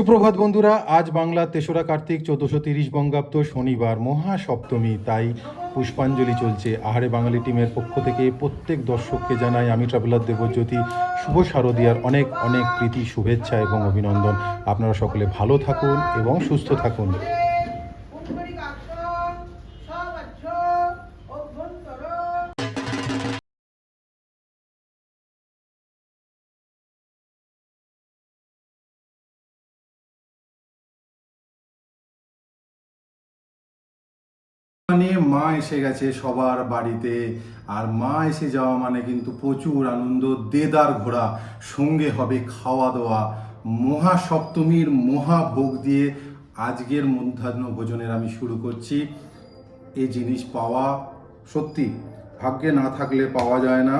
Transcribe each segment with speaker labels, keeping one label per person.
Speaker 1: সুপ্রভাত বন্ধুরা, আজ বাংলা তেসরা কার্তিক, চোদ্দশো তিরিশ বঙ্গাব্দ শনিবার, মহাসপ্তমী। তাই পুষ্পাঞ্জলি চলছে। আহারে বাঙালি টিমের পক্ষ থেকে প্রত্যেক দর্শককে জানাই আমি ট্রাভেলার দেবজ্যোতি, শুভ শারদিয়ার অনেক অনেক প্রীতি, শুভেচ্ছা এবং অভিনন্দন। আপনারা সকলে ভালো থাকুন এবং সুস্থ থাকুন। মানে মা এসে গেছে সবার বাড়িতে, আর মা এসে যাওয়া মানে কিন্তু প্রচুর আনন্দ। দেদার ঘোরা সঙ্গে হবে খাওয়া দাওয়া। মহাসপ্তমীর মহাভোগ দিয়ে আজকের মধ্যাহ্ন ভোজনের আমি শুরু করছি। এই জিনিস পাওয়া সত্যি, ভাগ্যে না থাকলে পাওয়া যায় না।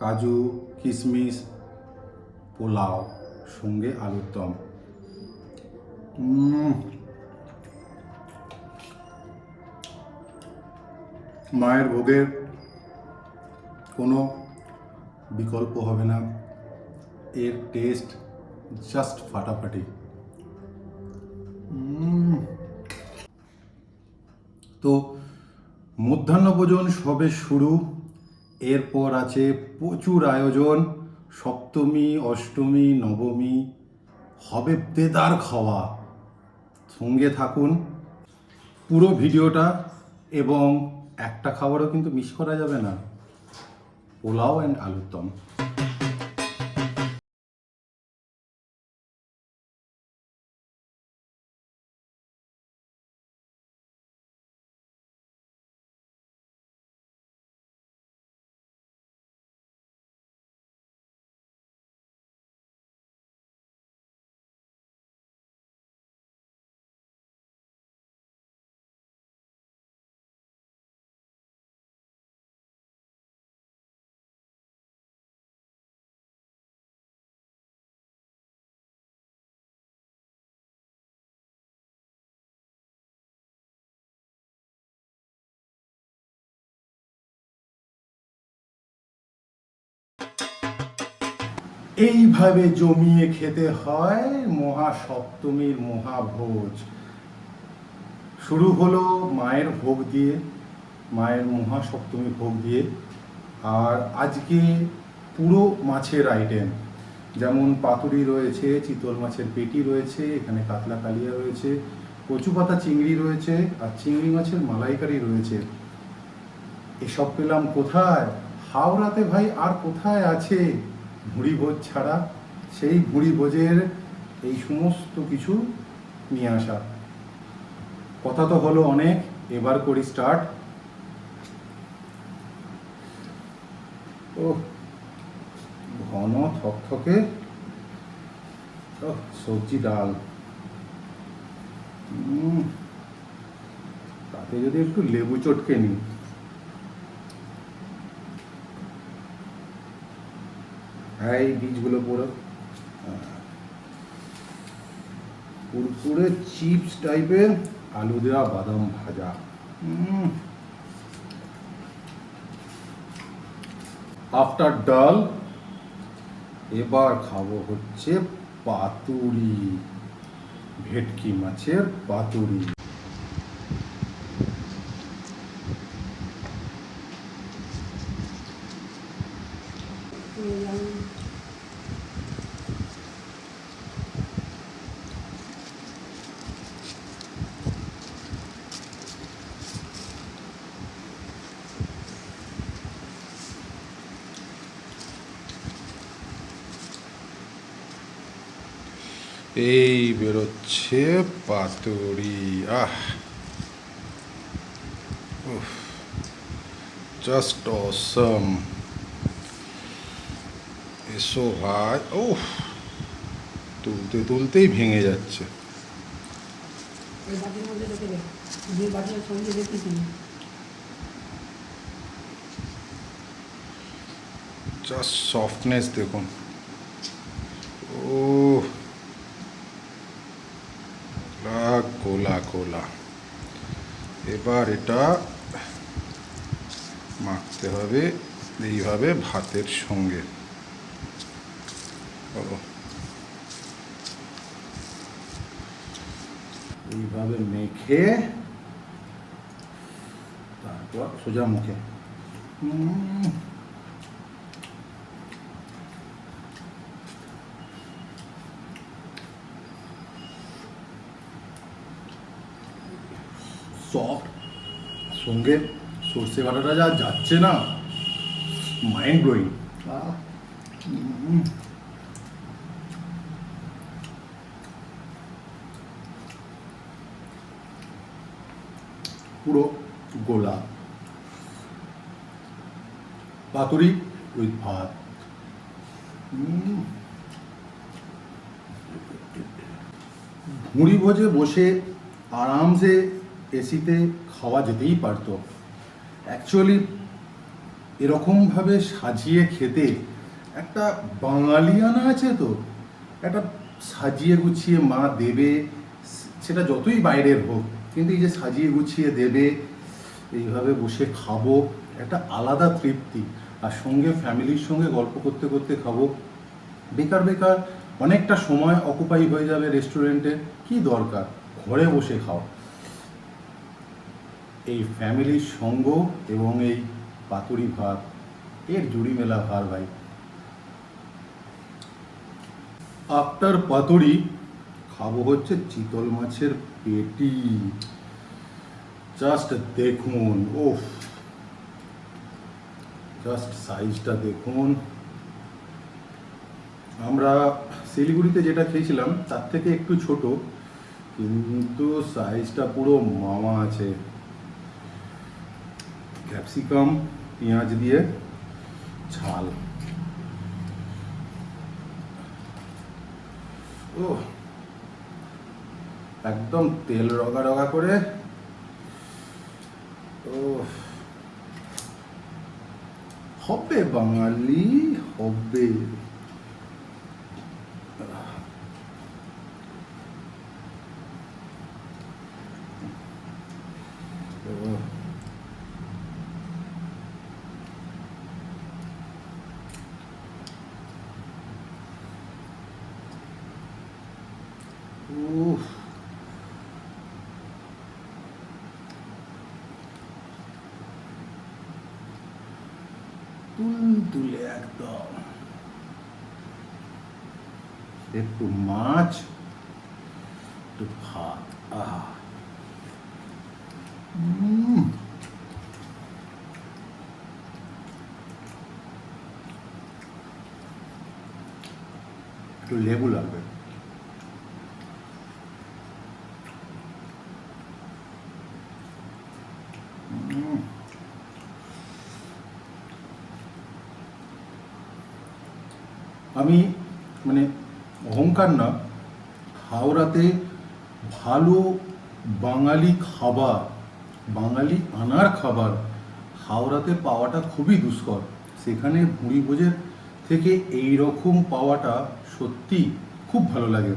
Speaker 1: কাজু কিশমিশ পোলাও, সঙ্গে আলুর দম মায়ের ভোগের কোনো বিকল্প হবে না। এর টেস্ট জাস্ট ফাটাফাটি। তো মধ্যাহ্ন ভোজন সবে শুরু। এরপর আছে প্রচুর আয়োজন। সপ্তমী, অষ্টমী, নবমী। হবে দেদার খাওয়া। সঙ্গে থাকুন। পুরো ভিডিওটা এবং একটা খাবারও কিন্তু মিস করা যাবে না। পোলাও অ্যান্ড আলুর দম এইভাবে জমিয়ে খেতে হয় মহাসপ্তমীর মহাভোজ। শুরু হলো মায়ের ভোগ দিয়ে, মায়ের মহাসপ্তমী ভোগ দিয়ে। আর আজকে পুরো মাছের আইটেম যেমন পাতুরি রয়েছে, চিতল মাছের পেটি রয়েছে, এখানে কাতলা কালিয়া রয়েছে, কচু পাতা চিংড়ি রয়েছে, আর চিংড়ি মাছের মালাইকারি রয়েছে। এসব পেলাম কোথায়? হাওড়াতে ভাই, আর কোথায় আছে? ভুঁড়ি ভোজ ছাড়া সেই ভুঁড়ি ভোজের এই সমস্ত কিছু নিয়ে আসা। কথা তো হলো অনেক, এবার করি স্টার্ট ও ঘন থকথকে সবজি ডাল। তাতে যদি একটু লেবু চটকে নিই এই বীজগুলো পুরো। কুরকুরে চিপস টাইপের আলু দেওয়া, বাদাম ভাজা। আফটার ডাল, এবার খাব হচ্ছে পাতুরি, ভেটকি মাছের পাতুরি। এই বেরোচ্ছে পাতুরি আহ। জাস্ট অসম এসো ভাই ও তুলতে তুলতেই ভেঙে যাচ্ছে। জাস্ট সফটনেস দেখুন। কোলা কোলা। এবার এটা মাখতে হবে এইভাবে ভাতের সঙ্গে। এইভাবে মেখে তারপর সোজা মুখে। সঙ্গে সর্ষে বাটাটা যা যাচ্ছে না মাইন্ড ব্লোয়িং পুরো গোলা। পাতুরি উইথ ভাত। উম। ভুঁড়ি ভোজে বসে আরামসে এসিতে খাওয়া যেতেই পারতো। অ্যাকচুয়ালি এরকমভাবে সাজিয়ে খেতে একটা বাঙালিয়ানা আছে তো। একটা সাজিয়ে গুছিয়ে মা দেবে, সেটা যতই বাইরের হোক, কিন্তু এই যে সাজিয়ে গুছিয়ে দেবে, এইভাবে বসে খাব, একটা আলাদা তৃপ্তি। আর সঙ্গে ফ্যামিলির সঙ্গে গল্প করতে করতে খাব। বেকার বেকার, অনেকটা সময় অকুপাই হয়ে যাবে রেস্টুরেন্টে কি দরকার? ঘরে বসে খাও এই ফ্যামিলির সঙ্গ এবং এই পাতুরি ভাত, এর জুড়ি মেলা ভার ভাই। আফটার পাতুরি খাব হচ্ছে চিতল মাছের পেটি। জাস্ট দেখুন ওফ জাস্ট সাইজটা দেখুন। আমরা শিলিগুড়িতে যেটা খেয়েছিলাম, তার থেকে একটু ছোট, কিন্তু সাইজটা পুরো মামা আছে। ক্যাপসিকাম পেঁয়াজ দিয়ে ঝাল। ও একদম তেল রগা রগা করে। ও হবে বাঙালি হবে ও উফ তুলতুলে একদম একটু মাছ একটু ভাত আহা উম। একটু লেবু লাগবে উম। আমি মানে অহংকার না, হাওড়াতে ভালো বাঙালি খাবার, বাঙালি আনার খাবার হাওড়াতে পাওয়াটা খুবই দুষ্কর। সেখানে ভুঁড়ি ভোজের থেকে এই রকম পাওয়াটা সত্যি খুব ভালো লাগে।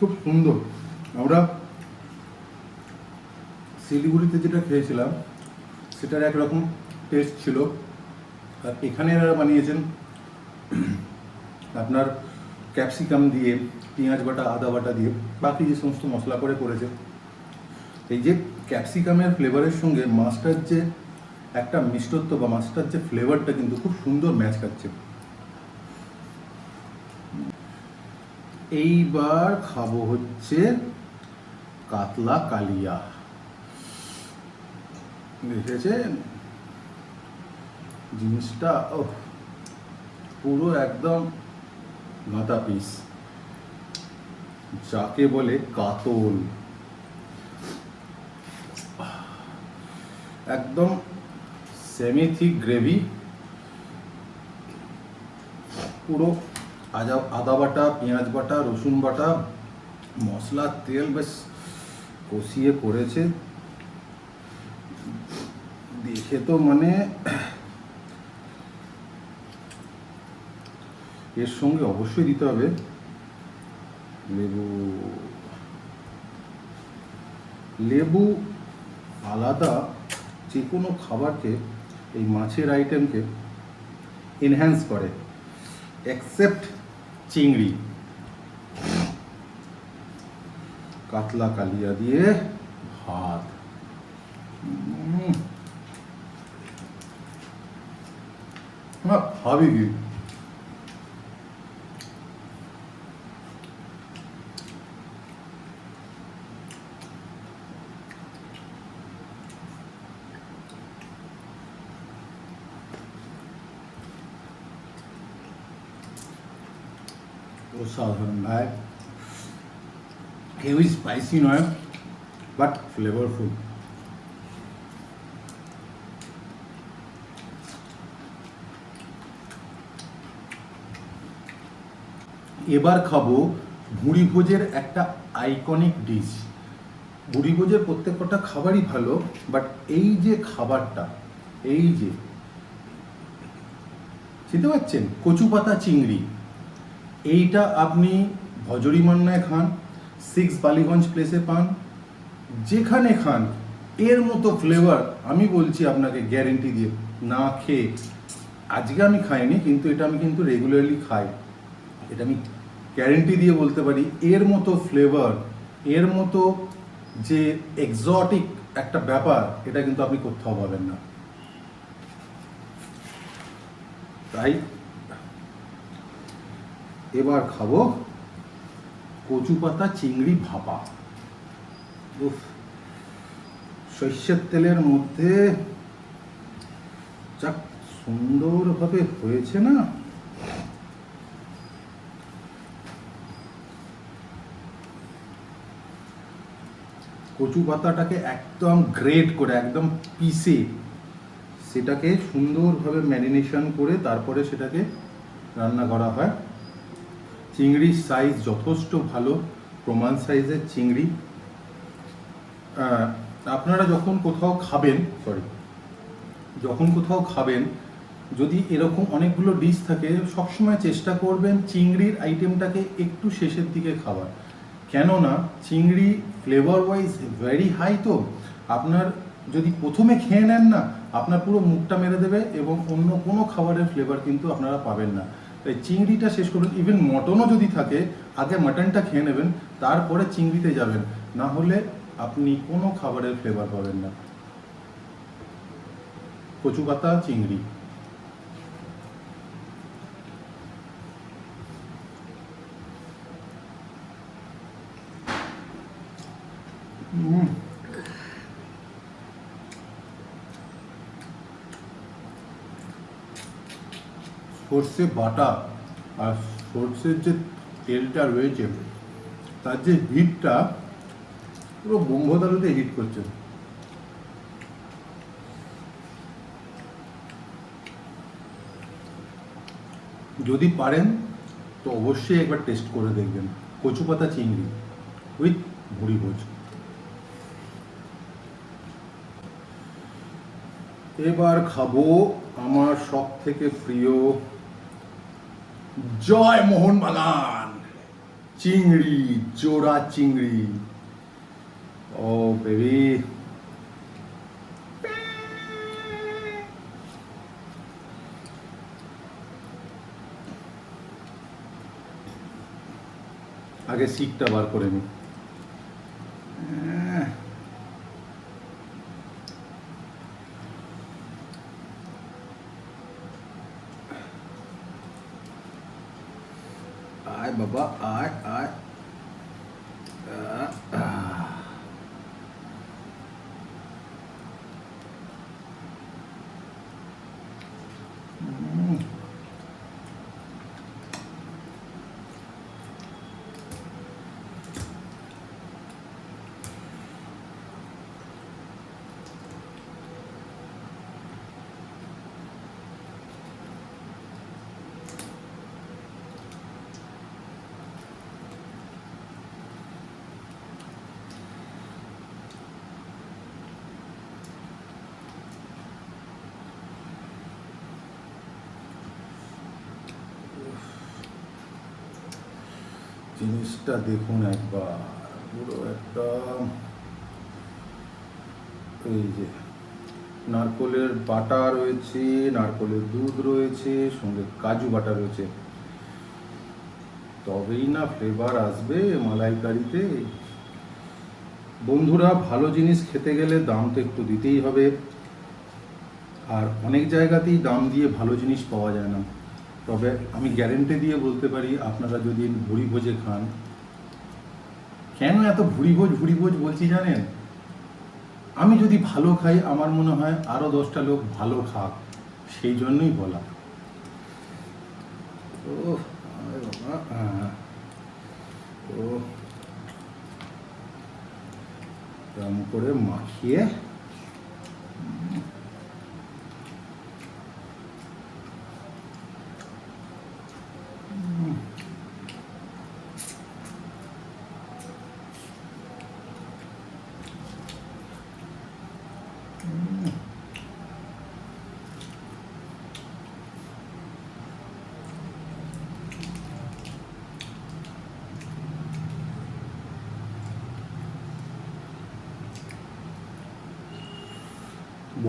Speaker 1: খুব সুন্দর। আমরা শিলিগুড়িতে যেটা খেয়েছিলাম, সেটার একরকম টেস্ট ছিল। আর এখানে এরা বানিয়েছেন আপনার ক্যাপসিকাম দিয়ে, পেঁয়াজ বাটা, আদা বাটা দিয়ে, বাকি যে সমস্ত মশলা করে করেছে। এই যে ক্যাপসিকামের ফ্লেভারের সঙ্গে মাছটার যে একটা মিষ্টত্ব বা মাছটার যে ফ্লেভারটা কিন্তু খুব সুন্দর ম্যাচ খাচ্ছে। এইবার খাব হচ্ছে কাতলা কালিয়া। দেখেছেন জিনিসটা ও পুরো একদম মাথা পিস যাকে বলে কাতল। একদম সেমি থিক গ্রেভি পুরো আদা বাটা, পেঁয়াজ বাটা, রসুন বাটা, মশলা, তেল বেশ কষিয়ে করেছে। দেখে তো মানে এর সঙ্গে অবশ্যই দিতে হবে লেবু। লেবু আলাদা, যে কোনো খাবারকে, এই মাছের আইটেমকে এনহ্যান্স করে। এক্সেপ্ট চিংড়ি কাতলা কালিয়া দিয়ে ভাত উম। না খাবি কি অসাধারণ ভাই হেভি স্পাইসি নয় বাট ফ্লেভারফুল এবার খাব ভুঁড়ি ভোজের একটা আইকনিক ডিশ ভুঁড়ি ভোজের প্রত্যেকটা খাবারই ভালো বাট এই যে খাবারটা, এই যে, চিনতে পারছেন? কচু পাতা চিংড়ি। এইটা আপনি ভজরি মান্নায় খান সিক্স বালিগঞ্জ প্লেসে পান, যেখানে খান, এর মতো ফ্লেভার আমি বলছি আপনাকে গ্যারেন্টি দিয়ে না খেয়ে। আজকে আমি খাইনি, কিন্তু এটা আমি কিন্তু রেগুলারলি খাই। এটা আমি গ্যারেন্টি দিয়ে বলতে পারি, এর মতো ফ্লেভার এর মতো যে এক্সটিক একটা ব্যাপার, এটা কিন্তু আপনি কোথাও পাবেন না। তাই এবার খাব কচু পাতা, চিংড়ি, ভাপা। উফ তেলের মধ্যে যা সুন্দরভাবে হয়েছে না? কচু পাতাটাকে একদম গ্রেট করে, একদম পিসে সেটাকে সুন্দরভাবে ম্যারিনেশন করে তারপরে সেটাকে রান্না করা হয়। চিংড়ির সাইজ যথেষ্ট ভালো, প্রমাণ সাইজের চিংড়ি। আপনারা যখন কোথাও খাবেন সরি যখন কোথাও খাবেন, যদি এরকম অনেকগুলো ডিশ থাকে, সবসময় চেষ্টা করবেন চিংড়ির আইটেমটাকে একটু শেষের দিকে খাবার কেননা, চিংড়ি ফ্লেভার ওয়াইজ ভেরি হাই তো। আপনার যদি প্রথমে খেয়ে নেন না, আপনার পুরো মুখটা মেরে দেবে এবং অন্য কোনো খাবারের ফ্লেভার কিন্তু আপনারা পাবেন না। তাই চিংড়িটা শেষ করবেন ইভেন মটনও যদি থাকে, আগে মাটনটা খেয়ে নেবেন, তারপরে চিংড়িতে যাবেন। না হলে আপনি কোনো খাবারের ফ্লেভার পাবেন না। কচু পাতা, চিংড়ি। উম। সর্ষে বাটা আর সর্ষের যে তেলটা রয়েছে, তার যে হিটটা পুরো ব্রহ্মদারুতে হিট করছে। যদি পারেন, তো অবশ্যই একবার টেস্ট করে দেখবেন। কচু পাতা চিংড়ি উইথ ভুড়ি ভোজ। এবার খাব আমার সব থেকে প্রিয় জয় মোহন বাগান। চিংড়ি জোড়া চিংড়ি। ও বেবি আগে সিটটা বার করে নি। আয় বাবা আয় আয় আহ, আহ। উম। জিনিসটা দেখুন একবার। পুরো একটা এই যে, নারকোলের বাটা রয়েছে, নারকোলের দুধ রয়েছে, সঙ্গে কাজু বাটা রয়েছে। তবেই না ফ্লেভার আসবে মালাইকারিতে। বন্ধুরা, ভালো জিনিস খেতে গেলে দাম তো একটু দিতেই হবে। আর অনেক জায়গাতেই দাম দিয়ে ভালো জিনিস পাওয়া যায় না। তবে আমি গ্যারেন্টি দিয়ে বলতে পারি আপনারা যদি ভুড়ি ভোজে খান কেন এত ভুড়ি ভোজ ভুড়ি ভোজ বলছি জানেন? আমি যদি ভালো খাই আমার মনে হয় আরও দশটা লোক ভালো খাক সেই জন্যই বলা। ও বাবা, ও করে মাখিয়ে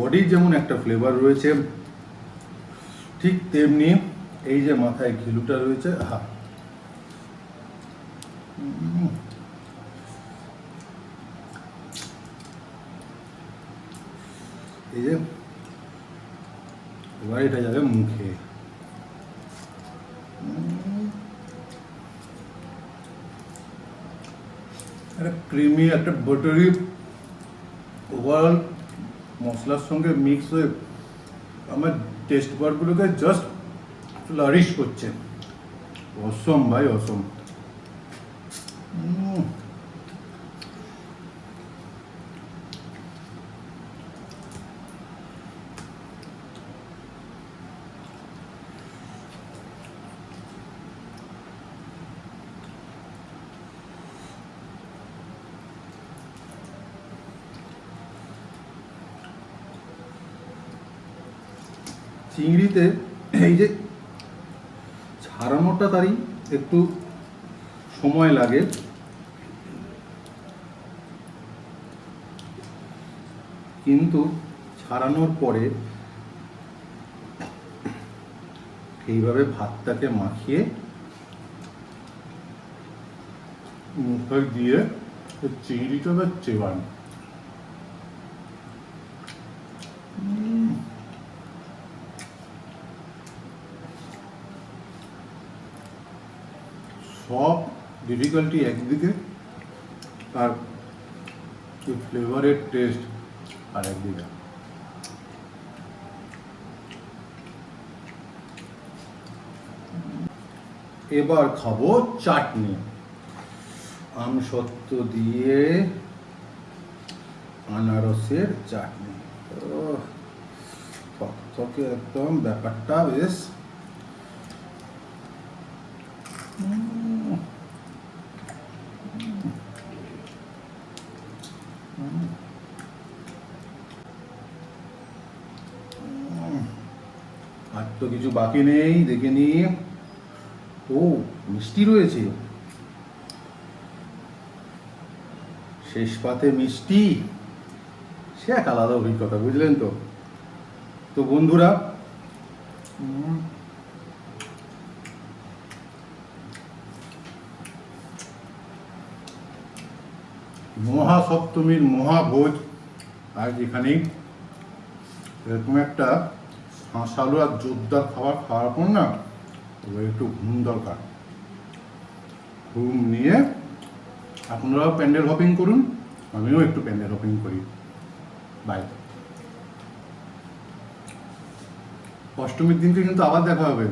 Speaker 1: বডির যেমন একটা ফ্লেভার রয়েছে, ঠিক তেমনি এই যে মাথায় ঘিলুটা রয়েছে হা এই যে, এবার এটা যাবে মুখে। একটা ক্রিমি একটা বাটারি ওভারঅল মশলার সঙ্গে মিক্স হয়ে আমার টেস্ট বারগুলোকে জাস্ট ফ্লারিশ করছে। অসম ভাই অসম। চিংড়িতে এই যে ছাড়ানোটা তারই একটু সময় লাগে। কিন্তু ছাড়ানোর পরে এইভাবে ভাতটাকে মাখিয়ে মুখে দিয়ে চিংড়িটা বা চেবান সব ডিফিকাল্টি একদিকে আর ফ্লেভারের টেস্ট আর একদিকে। এবার খাব চাটনি। আমসত্ব দিয়ে আনারসের চাটনি। থকথকে একদম, ব্যাপারটা বেশ আর তো কিছু বাকি নেই, দেখে নি ও, মিষ্টি রয়েছে। শেষ পাতে মিষ্টি। সে এক আলাদা অভিজ্ঞতা, বুঝলেন তো? তো বন্ধুরা মহাসপ্তমীর মহাভোজ আজ এখানেই এরকম একটা শাঁসালু আর জোরদার খাবার খাওয়ার পর না, এবার একটু ঘুম দরকার। ঘুম নিয়ে আপনারাও প্যান্ডেল হপিং করুন, আমিও একটু প্যান্ডেল হপিং করি। বাই অষ্টমীর দিনকে কিন্তু আবার দেখা হবে।